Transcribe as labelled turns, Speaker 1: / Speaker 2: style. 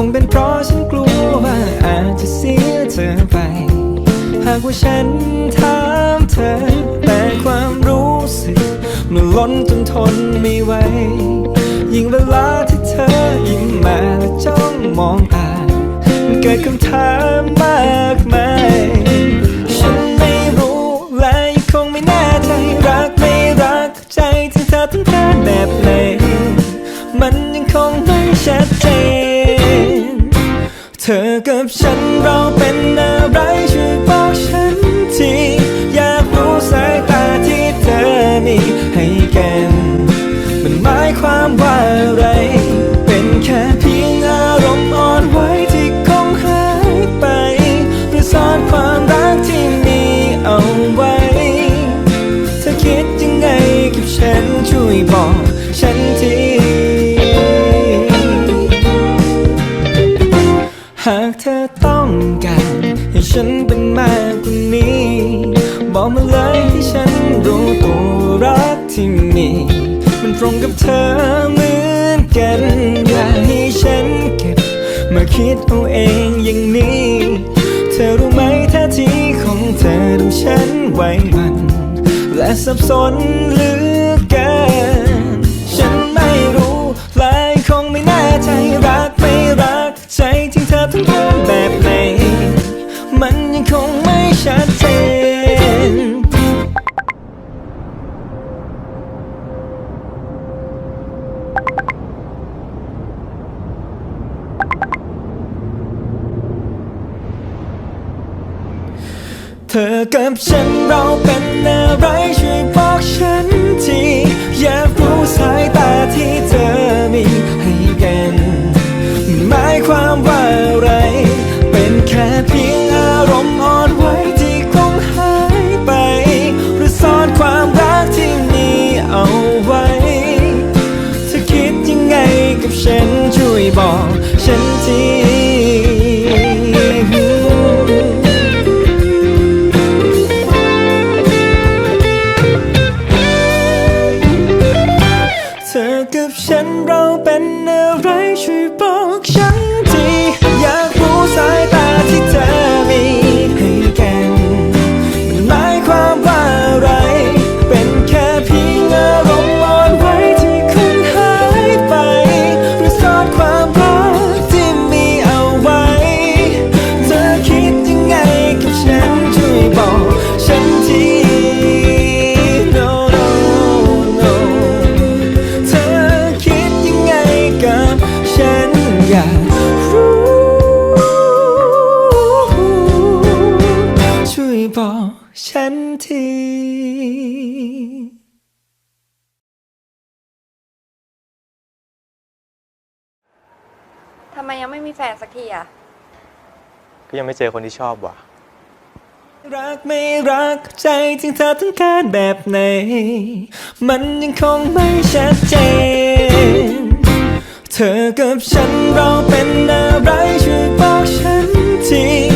Speaker 1: คงเป็นเพราะฉันกลัวว่าอาจจะเสียเธอไป หากว่าฉันถามเธอ แต่ความรู้สึกมันล้นจนทนไม่ไหว ยิ่งเวลาที่เธอยิ้มมาและจ้องมองตา มันเกิดคำถามมากมายฉันไม่รู้และยังคงไม่แน่ใจรักไม่รักใจที่เธอต้องการแบบไหนมันยังคงไม่ชัดเจน ธอกับฉันเราเป็นอะไรช่วยบอกฉันที อยากรู้สายตาที่เธอมีให้กัน มันหมายความว่าอะไร เป็นแค่เพียงอารมณ์อ่อนไหวที่คงหายไปหรือซ่อนความรักที่มีเอาไว้ เธอคิดยังไงกับฉันช่วยบอกฉันทีากเธอต้องการให้ฉันเป็นมากกว่านี้ บอกมาเลยให้ฉันรู้ตัวรักที่มี มันตรงกับเธอเหมือนกันอย่าให้ฉันเก็บ มาคิดเอาเองอย่างนี้ เธอรู้ไหมท่าทีของเธอทำฉันไหวหวัน และสับสนเหลือเกินฉันไม่รู้และคงไม่แน่ใช่ ใจที่เธอต้องการแบบไหน มันยังคงไม่ชัดเจนเธอกับฉันเราเป็นอะไรช่วยบอกฉัน ฉันเราเป็นอะไรช่วยบอก ทำ
Speaker 2: ไมยังไม่มีแฟนสักทีอะ
Speaker 3: ก็ยังไม่เจอคนที่ชอบว่ะ
Speaker 1: รักไม่รักใจที่เธอต้องการแบบไหน มันยังคงไม่ชัดเจน เธอกับฉันเราเป็นอะไรช่วยบอกฉันที